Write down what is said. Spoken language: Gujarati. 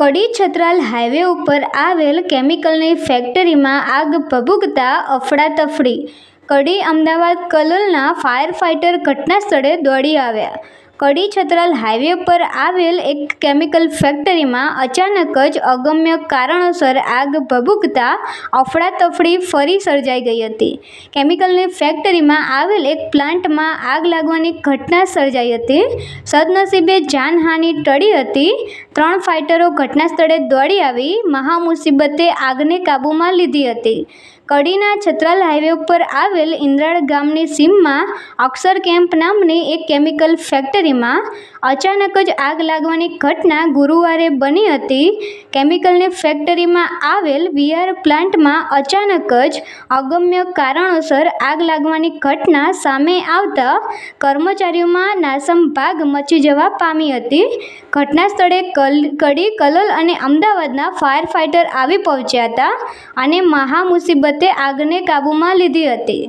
કડી છત્રાલ હાઈવે ઉપર આવેલ કેમિકલની ફેક્ટરીમાં આગ ભભૂકતા અફડાતફડી. કડી અમદાવાદ કલોલના ફાયર ફાઇટર ઘટના સ્થળે દોડી આવ્યા. કડી છત્રાલ હાઈવે પર આવેલ એક કેમિકલ ફેક્ટરીમાં અચાનક જ અગમ્ય કારણોસર આગ ભભૂકતા અફડાતફડી ફરી સર્જાઈ ગઈ હતી. કેમિકલની ફેક્ટરીમાં આવેલ એક પ્લાન્ટમાં આગ લાગવાની ઘટના સર્જાઈ હતી. સદનસીબે જાનહાનિ ટળી હતી. ત્રણ ફાઇટરો ઘટનાસ્થળે દોડી આવી, મહામુસીબતે આગને કાબૂમાં લીધી હતી. કડીના છત્રાલ હાઈવે ઉપર આવેલ ઇન્દ્રાળ ગામની સીમમાં અક્ષર કેમ્પ નામની એક કેમિકલ ફેક્ટરીમાં અચાનક જ આગ લાગવાની ઘટના ગુરુવારે બની હતી. કેમિકલની ફેક્ટરીમાં આવેલ વીઆર પ્લાન્ટમાં અચાનક જ અગમ્ય કારણોસર આગ લાગવાની ઘટના સામે આવતા કર્મચારીઓમાં નાસમ ભાગ મચી જવા પામી હતી. ઘટના સ્થળે કડી કલોલ અને અમદાવાદના ફાયર ફાઇટર આવી પહોંચ્યા હતા અને મહામુસીબતે આગને કાબૂમાં લીધી હતી.